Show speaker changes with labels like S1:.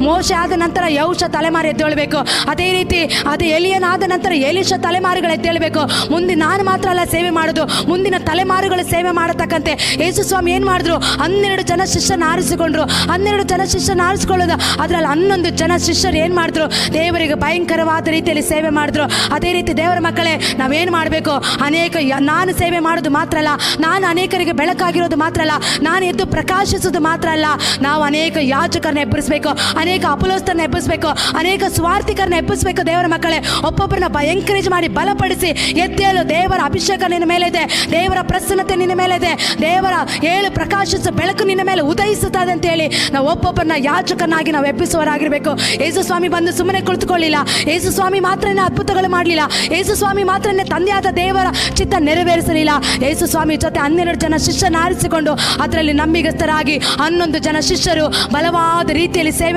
S1: ಮೋಶ ಆದ ನಂತರ ಯೌಷ ತಲೆಮಾರು ಎದ್ದೇಳಬೇಕು. ಅದೇ ರೀತಿ ಅದು ಎಲಿಯನಾದ ನಂತರ ಎಲಿಶ ತಲೆಮಾರುಗಳು ಎದ್ದೇಳಬೇಕು. ಮುಂದೆ ನಾನು ಮಾತ್ರ ಅಲ್ಲ ಸೇವೆ ಮಾಡೋದು. ಮುಂದಿನ ತಲೆಮಾರುಗಳು ಸೇವೆ ಮಾಡತಕ್ಕಂತೆ. ಯೇಸು ಸ್ವಾಮಿ ಏನು ಮಾಡಿದ್ರು? ಹನ್ನೆರಡು ಜನ ಶಿಷ್ಯನ ಆರಿಸಿಕೊಂಡ್ರು. ಹನ್ನೆರಡು ಜನ ಶಿಷ್ಯನ ಆರಿಸಿಕೊಳ್ಳೋದು. ಅದರಲ್ಲಿ ಹನ್ನೊಂದು ಜನ ಶಿಷ್ಯರು ಏನು ಮಾಡಿದ್ರು? ದೇವರಿಗೆ ಭಯಂಕರವಾದ ರೀತಿಯಲ್ಲಿ ಸೇವೆ ಮಾಡಿದ್ರು. ಅದೇ ರೀತಿ ದೇವರ ಮಕ್ಕಳೇ, ನಾವೇನು ಮಾಡಬೇಕು? ಅನೇಕ ನಾನು ಸೇವೆ ಮಾಡೋದು ಮಾತ್ರ ಅಲ್ಲ. ನಾನು ಅನೇಕರಿಗೆ ಬೆಳಕಾಗಿರೋದು ಮಾತ್ರ ಅಲ್ಲ. ನಾನು ಎದ್ದು ಪ್ರಕಾಶಿಸೋದು ಮಾತ್ರ ಅಲ್ಲ. ನಾವು ಅನೇಕ ಯಾಚಕರನ್ನ ಎಬ್ಬರಿಸಬೇಕು. ಅನೇಕ ಅಪಲೋಸ್ತರನ್ನ ಎಬ್ಬಿಸಬೇಕು, ಅನೇಕ ಸ್ವಾರ್ಥಿಕರನ್ನ ಎಬ್ಬಿಸಬೇಕು ದೇವರ ಮಕ್ಕಳೇ. ಒಬ್ಬೊಬ್ಬರನ್ನ ಎಂಕರೇಜ್ ಮಾಡಿ, ಬಲಪಡಿಸಿ, ಎದ್ದೇಳು, ದೇವರ ಅಭಿಷೇಕ ನಿನ್ನ ಮೇಲೆ ಇದೆ ದೇವರ ಪ್ರಸನ್ನತೆ ನಿನ್ನ ಮೇಲೆ ಇದೆ ದೇವರ ಏಳು ಪ್ರಕಾಶಿಸ ಬೆಳಕು ನಿನ್ನ ಮೇಲೆ ಉದಯಿಸುತ್ತದೆ ಅಂತ ಹೇಳಿ ನಾವು ಒಬ್ಬೊಬ್ಬರನ್ನ ಯಾಚಕನಾಗಿ ನಾವು ಎಬ್ಬಿಸುವರಾಗಿರಬೇಕು ಯೇಸು ಸ್ವಾಮಿ ಬಂದು ಸುಮ್ಮನೆ ಕುಳಿತುಕೊಳ್ಳಿಲ್ಲ. ಯೇಸು ಸ್ವಾಮಿ ಮಾತ್ರನೇ ಅದ್ಭುತಗಳು ಮಾಡಲಿಲ್ಲ. ಯೇಸು ಸ್ವಾಮಿ ಮಾತ್ರನೇ ತಂದೆಯಾದ ದೇವರ ಚಿತ್ತ ನೆರವೇರಿಸಲಿಲ್ಲ. ಯೇಸು ಸ್ವಾಮಿ ಜೊತೆ ಹನ್ನೆರಡು ಜನ ಶಿಷ್ಯನಾರಿಸಿಕೊಂಡು ಅದರಲ್ಲಿ ನಂಬಿಗಸ್ತರಾಗಿ ಹನ್ನೊಂದು ಜನ ಶಿಷ್ಯರು ಬಲವಾದ ರೀತಿಯಲ್ಲಿ ಸೇವೆ